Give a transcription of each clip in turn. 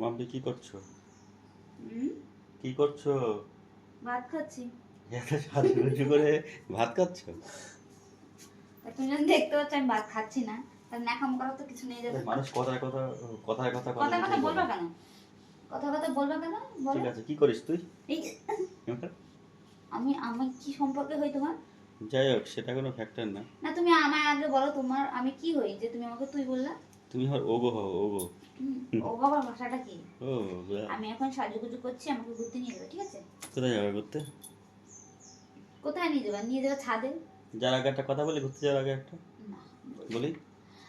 মাম্পি কি করছ? কি করছ? ভাত খাচ্ছি। এত সাজুগুজু করে ভাত খাচ্ছো? তুমি দেখতে পাচ্ছ আমি ভাত খাচ্ছি না। তাহলে ন্যাকাম করার তো কিছু নেই যাবে মানুষ কথায় কথা কথায় কথা কথা কথা বলবা কেন? কথা কথা বলবা কেন? বলো। ঠিক আছে কি করিস তুই? আমি আমি কি সম্পর্কে হই তোমার? যাই হোক সেটা কোনো ফ্যাক্টর না। না তুমি আমায় আগে বলো তোমার আমি কি হই যে তুমি আমাকে তুই বললা। তুমি হর ওগো হও ওগো। হুম, ও বাবার ভাষাটা কি? ও আমি এখন সাজুগুজু করছি আমাকে ঘুরতে নিয়ে যাবে ঠিক আছে? কোথায় যাবে ঘুরতে? কোথায় নিয়ে যাবে? নিয়ে যাবে ছাদে। যার আগে একটা কথা বলি ঘুরতে যাওয়ার আগে একটা? বলি?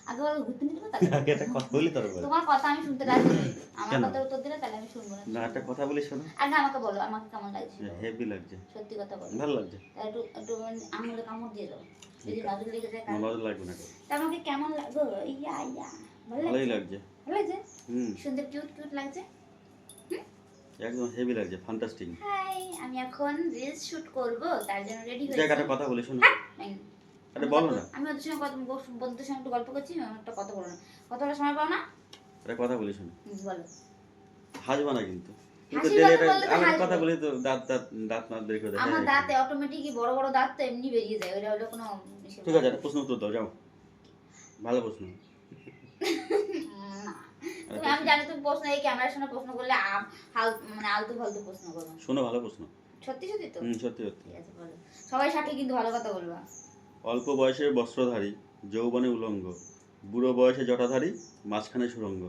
আগে বলো ঘুরতে নিয়ে যাবে আগে একটা কথা বলি তারপরে তোমার কথা আমি শুনতে রাজি আমার? কথা উত্তর দিলে তাহলে আমি শুনব না। না একটা কথা বলি শোনো। আগে আমাকে বলো আমাকে কেমন লাগছে? হেভি লাগছে। সত্যি কথা বলো। ভালো লাগছে। একটু একটু আঙুলে কামড় দিয়ে দাও। যদি নজর লেগে যায় আমার কারও। লাগবে না আমাকে কেমন লাগো ইয়া ইয়া। ভালোই লাগছে? ভালো লাগছে? হুম। সুন্দর কিউট কিউট লাগছে? একদম হেভি লাগছে ফান্টাস্টিং হাই আমি এখন রিলস শুট করব তার জন্য রেডি হয়েছি। জায়গাটা কথা বলি শোনো। আরে বলো না। আমি ওদের সঙ্গে কথা বন্ধুদের সঙ্গে একটু গল্প করছি আমি একটা কথা বলো না কথা বলার সময় পাও না? একটা কথা বলি শোনো। বলো। হাসবা না কিন্তু। আমার কথা বলি তো দাঁত দাঁত দাঁত মাত বের করে আমার হ্যাঁ, দাঁতে অটোমেটিকই বড় বড় দাঁত তো এমনি বেরিয়ে যায় ওটা হলো কোনো ঠিক আছে প্রশ্ন উত্তর দাও যাও। ভালো প্রশ্ন। আমি জানি তুমি প্রশ্ন এই ক্যামেরার সামনে প্রশ্ন করলে মানে আলতু ফালতু প্রশ্ন করবে শোনো ভালো প্রশ্ন। সত্যি সত্যি তো? সত্যি সত্যি। সবাই সাথে কিন্তু ভালো কথা বলবা। অল্প বয়সে বস্ত্রধারী যৌবনে উলঙ্গ। বুড়ো বয়সে জটাধারী মাঝখানে সুরঙ্গ।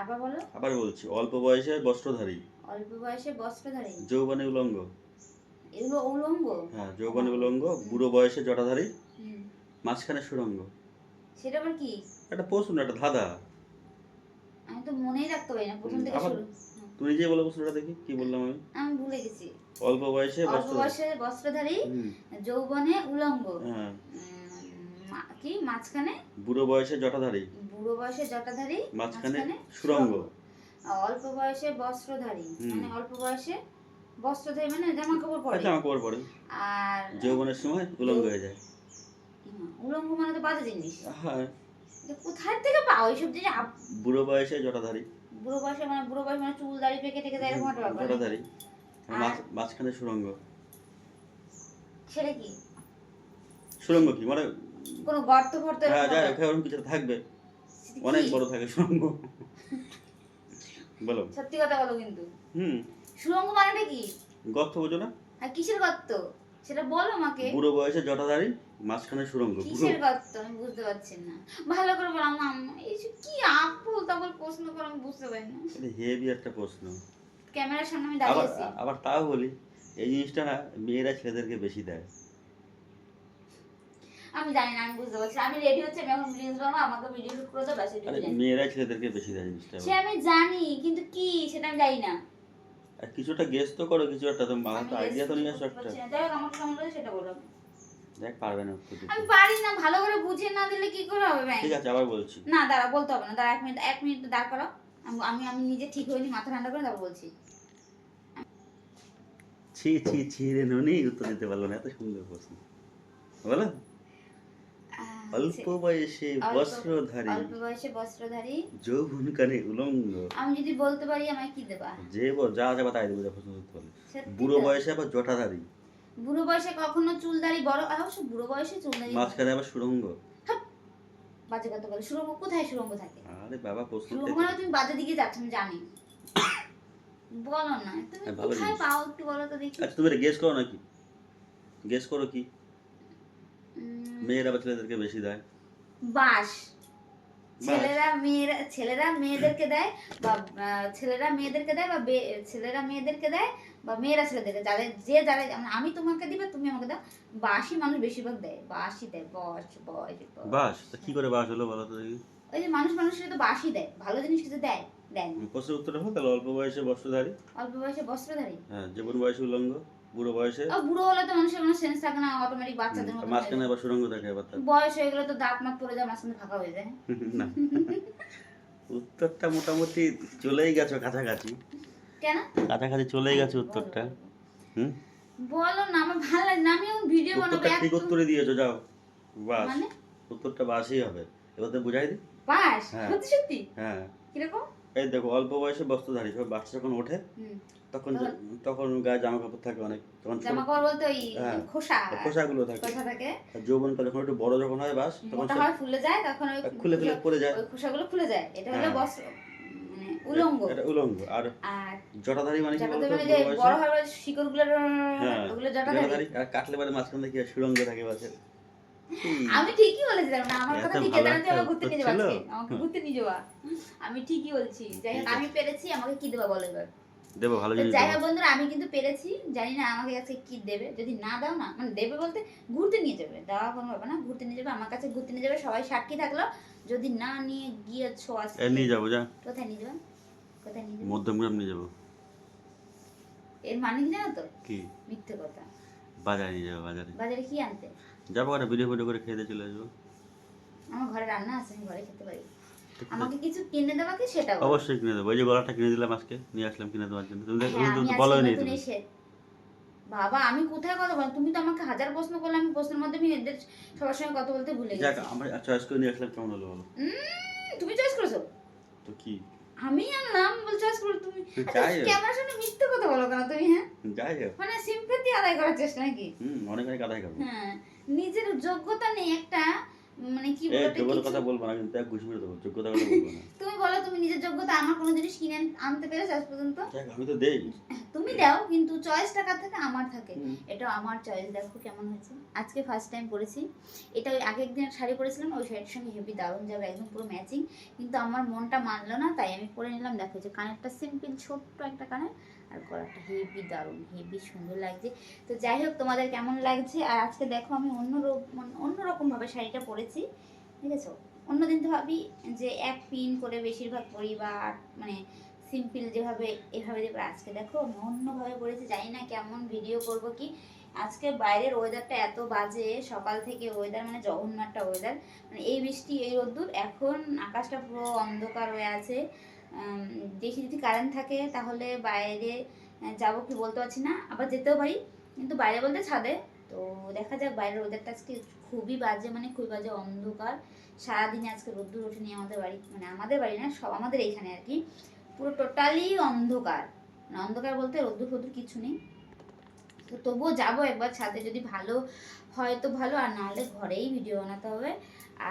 আবার বলো। আবার বলছি অল্প বয়সে বস্ত্রধারী। অল্প বয়সে বস্ত্রধারী? যৌবনে উলঙ্গ। এগুলো উলঙ্গ? হ্যাঁ যৌবনে উলঙ্গ বুড়ো বয়সে জটাধারী। মাঝখানে সুরঙ্গ। সেটা আবার কি? একটা প্রশ্ন একটা ধাঁধা। আমি তো মনেই রাখতে পারি না প্রথম থেকে শুরু। তুমি নিজে বলো প্রশ্নটা দেখি কি বললাম আমি? আমি ভুলে গেছি। অল্প বয়সে অল্প বয়সে বস্ত্রধারী যৌবনে উলঙ্গ। হ্যাঁ। কি? মাঝখানে? বুড়ো বয়সে জটাধারী। বুড়ো বয়সে জটাধারী মাঝখানে সুরঙ্গ। অল্প বয়সে বস্ত্রধারী মানে অল্প বয়সে বস্ত্রধারী মানে জামা কাপড় পরে। আচ্ছা আমার খবর পড়ে আর যৌবনের সময় উলঙ্গ হয়ে যায়। উলঙ্গ মানে তো বাজে জিনিস। হ্যাঁ। কোথায় থেকে পাও এইসব জিনিস? বুড়ো বয়সে জটাধারী। বুড়ো বয়সে মানে বুড়ো বয়সে মানে চুল দাড়ি পেকে টেকে দেয় এরকম একটা ব্যাপার। জটাধারী। মাঝখানে সুরঙ্গ। সেটা কি? সুরঙ্গ কি? মানে কোনো গর্ত ফর্ত হ্যাঁ? হোক ওরকম কিছু থাকবে। অনেক বড় থাকে সুরঙ্গ। বলো। সত্যি কথা বলো কিন্তু। হুম। সুরঙ্গ মানেটা কি? গর্ত বোঝো না। আর কিসের গর্ত? সেটা বলো আমাকে। বুড়ো বয়সে জটাধারী মাঝখানে সুরঙ্গ কিসের গর্ত আমি বুঝতে পারছি না। ভালো করে বলো আমার এইসব কি আপল তাবল প্রশ্ন করে আমি বুঝতে পারি না। হেভি একটা প্রশ্ন। ক্যামেরার সামনে আমি আবার দাঁড়িয়ে আছি আবার তাও বলি এই জিনিসটা না মেয়েরা ছেলেদেরকে বেশি দেয়। আমি জানি না আমি বুঝতে পারছি আমি রেডি হচ্ছে আমি এখন রিলস বানাবো আমাকে ভিডিও শুট করে দাও ব্যাস মেয়েরা ছেলেদেরকে বেশি দেয় জিনিসটা। সে আমি জানি কিন্তু কি সেটা আমি জানি না। আর কিছুটা গেস তো করো কিছু একটা তো মাথা তো আইডিয়া তো নিয়ে আসো একটা। যাই হোক আমার কেমন সেটা বলো। দেখ পারবে না উত্তর আমি পারি না ভালো করে বুঝিয়ে না দিলে কি করে হবে ব্যাং ঠিক আছে আবার বলছি। না দাঁড়া বলতে হবে না। দাঁড়া এক মিনিট এক মিনিট দাঁড় করো আমি- আমি নিজে ঠিক হইনি মাথা ঠান্ডা করে তারপর বলছি। ছি ছি ছি রে ননি উত্তর দিতে পারল না এত সুন্দর প্রশ্ন। বলো। অল্প বয়সে বস্ত্রধারী। অল্প বয়সে বস্ত্রধারী। উলঙ্গ। আমি যদি বলতে পারি আমায় কি দেবা? যে যা যাবে তাই দেবে যা করতে বুড়ো বয়সে আবার জটাধারী। বুড়ো বয়সে কখনো চুলদারি বড় অবশ্য বুড়ো বয়সে চুলদারি মাঝখানে আবার সুরঙ্গ বাজে কথা বলে। সুরঙ্গ কোথায়? সুরঙ্গ থাকে। আরে বাবা প্রশ্ন সুরঙ্গ মানে তুমি বাজে দিকে যাচ্ছ আমি জানি। বলো না। তুমি হ্যাঁ, ভালো কোথায় পাও একটু বলো তো দেখি। আচ্ছা তুমি গেস করো নাকি? গেস করো কি? মেয়েরা ছেলেদেরকে বেশি দেয়? বাস। ছেলেরা মেয়েরা ছেলেরা মেয়েদেরকে দেয় বা ছেলেরা মেয়েদেরকে দেয় বা ছেলেরা মেয়েদেরকে দেয় বা মেয়েরা ছেলেদেরকে যাদের যে যারা আমি তোমাকে দিবে তুমি আমাকে দাও। বাসি মানুষ বেশিরভাগ দেয়। বাসি দেয় বস বস বস। কি করে বাস হলো বলো তো ওই যে মানুষ মানুষের তো বাসি দেয় ভালো জিনিস কিছু দেয় দেয় প্রশ্নের উত্তর হলো তাহলে অল্প বয়সে বস্ত্রধারী। অল্প বয়সে বস্ত্রধারী। হ্যাঁ জীবন বয়সে উলঙ্গ। বুড়ো বয়সে? বুড়ো হলে তো মানুষের কোনো সেন্স থাকে না অটোমেটিক বাচ্চাদের মতো মাঝখানে আবার সুরঙ্গ থাকে। আবার বয়স হয়ে গেলে তো দাঁত মাত পড়ে যায় মাঝখানে ফাঁকা হয়ে যায়। না। উত্তরটা মোটামুটি চলেই গেছো কাছাকাছি। কেন? কাছাকাছি চলেই গেছে উত্তরটা। হুম? বলো না আমার ভালো লাগে না আমি ভিডিও বানাবো উত্তরটা ঠিক উত্তরে দিয়েছ যাও। বাস। মানে? উত্তরটা বাসই হবে। এবার তো বুঝাই দি। পাস হ্যাঁ। সত্যি সত্যি? হ্যাঁ। কীরকম? এই দেখো অল্প বয়সে বস্ত্রধারী সব বাচ্চা যখন ওঠে। তখন তখন গায়ে জামা কাপড় থাকে অনেক তখন জামা কাপড় বলতে ওই হ্যাঁ। খোসা খোসাগুলো থাকে। খোসা থাকে। যৌবনকাল যখন একটু বড় যখন হয় বাস তখন হয় ফুলে যায় তখন ওই খুলে খুলে পড়ে যায়। ওই খোসাগুলো খুলে যায়। এটা হলো হ্যাঁ। বস্ত্র মানে উলঙ্গ। এটা উলঙ্গ। আর জটাধারী মানে কি মানে বুড়ো হয় হ্যাঁ ওগুলো জটাধারী। আর কাটলে পরে মাঝখান থেকে সুরঙ্গ থাকে বাসে? আমি ঠিকই বলেছিলাম না? আমার কথা ঠিক ঘুরতে নিয়ে যাবা আমাকে ঘুরতে নিয়ে যাবা আমি ঠিকই বলছি। যাই হোক আমি পেরেছি আমাকে কি দেবা বলো এবার? দেবো ভালো জিনিস যাই হোক বন্ধুরা আমি কিন্তু পেরেছি। জানি না আমাকে কাছে কি দেবে। যদি না দাও না মানে দেবে বলতে ঘুরতে নিয়ে যাবে। দেওয়া কোনো ব্যাপার না ঘুরতে নিয়ে যাবে আমার কাছে ঘুরতে নিয়ে যাবে সবাই সাক্ষী থাকল। যদি না নিয়ে গিয়েছো এ আজকে নিয়ে যাব যা। কোথায় নিয়ে যাবে? কোথায় নিয়ে যাবে? মধ্যমগ্রাম নিয়ে যাব। এর মানে কি জানো তো? কি? মিথ্যে কথা। বাজারে নিয়ে যাব বাজারে। বাজারে কি আনতে? যাব একটা ভিডিও ভিডিও করে খেয়ে চলে আসব। আমার ঘরে রান্না আছে আমি ঘরে খেতে পারি? আমাকে কিছু কিনে কি? সেটা অবশ্যই কিনে দেবো। ওই যে গলাটা কিনে দিলাম আজকে নিয়ে আসলাম কিনে দেওয়ার জন্য। তুমি হ্যাঁ, তুমি বলো নেই তুমি। বাবা আমি কোথায় কথা বল তুমি তো আমাকে হাজার প্রশ্ন করলে আমি প্রশ্নের মধ্যে আমি এদের সবার সঙ্গে কথা বলতে ভুলে যাক গেছি। আমরা চয়েস করে নিয়ে আসলাম কেমন হলো বলো? তুমি চয়েস করেছ? তো কি? আমি আনলাম বল চয়েস করে তুমি। ক্যামেরার সামনে মিথ্যে কথা বলো কেন তুমি হ্যাঁ? যাই হোক। মানে সিম্পেথি আদায় করার চেষ্টা নাকি? হুম অনেক অনেক আদায় করব। হ্যাঁ নিজের যোগ্যতা নেই একটা মানে কি বলব কথা বলব না কিন্তু এক ঘুষি মেরে দেবো কথা বলব না। তুমি বলো তুমি নিজের যোগ্যতা আমার কোনো জিনিস কিনে আনতে পেরেছ আজ পর্যন্ত? আমি তো দেই। তুমি দাও কিন্তু চয়েস টাকা থেকে আমার থাকে। এটা আমার চয়েস দেখো কেমন হয়েছে। আজকে ফার্স্ট টাইম পরেছি এটা ওই আগের দিন শাড়ি পরেছিলাম ওই শাড়ির সঙ্গে হেভি দারুণ যাবে একদম পুরো ম্যাচিং কিন্তু আমার মনটা মানলো না তাই আমি পরে নিলাম। দেখো যে কানেরটা সিম্পল ছোট্ট একটা কানের। আর গলাটা হেভি দারুণ হেভি সুন্দর লাগছে। তো যাই হোক, তোমাদের কেমন লাগছে? আর আজকে দেখো আমি অন্য মানে অন্যরকম ভাবে শাড়িটা পরেছি ঠিক আছে অন্যদিন তো ভাবি যে এক পিন করে বেশিরভাগ পরি বা মানে সিম্পল যেভাবে, এভাবে দেবো, আজকে দেখো আমি অন্যভাবে পরেছি, জানি না কেমন ভিডিও করব কি। আজকে বাইরের ওয়েদারটা এত বাজে, সকাল থেকে ওয়েদার মানে জঘন্য একটা ওয়েদার মানে এই বৃষ্টি, এই রোদ্দুর, এখন আকাশটা পুরো অন্ধকার হয়ে আছে। দেখি যদি কারেন্ট থাকে তাহলে বাইরে যাব কি বলতে পারছি না, আবার যেতেও পারি, কিন্তু বাইরে বলতে ছাদে। তো দেখা যাক বাইরের ওয়েদারটা আজকে খুবই বাজে মানে খুবই বাজে অন্ধকার। সারাদিনে আজকে রোদ্দুর ওঠেনি আমাদের বাড়ি মানে আমাদের বাড়ি না, সব আমাদের এইখানে আর কি। পুরো টোটালি অন্ধকার। মানে অন্ধকার বলতে রোদ্দুর ফোদ্দুর কিছু নেই। তো তবুও যাব একবার ছাদে, যদি ভালো হয় তো ভালো, আর নাহলে ঘরেই ভিডিও বানাতে হবে।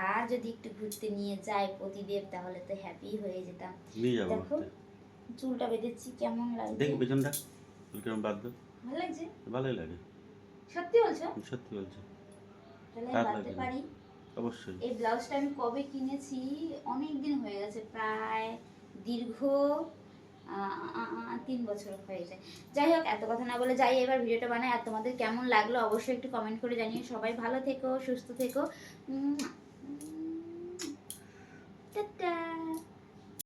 আর যদি একটু ঘুরতে নিয়ে যাই প্রতিদেব তাহলে তো হ্যাপি হয়ে যেতাম। দেখো। চুলটা বেঁধেছি কেমন লাগছে? দেখি পেছনটা। চুল কেমন বাঁধবে ভালো লাগছে? ভালোই লাগে। সত্যি বলছো? সত্যি বলছি। তাহলে বাঁধতে পারি। অবশ্যই। এই ব্লাউজটা আমি কবে কিনেছি? অনেক দিন হয়ে গেছে প্রায় দীর্ঘ তিন বছর হয়ে যায়। যাই হোক এত কথা না বলে যাই এবার ভিডিওটা বানাই। আর তোমাদের কেমন লাগল অবশ্যই একটু কমেন্ট করে জানিয়ে সবাই ভালো থেকো সুস্থ থেকো। Ta-da!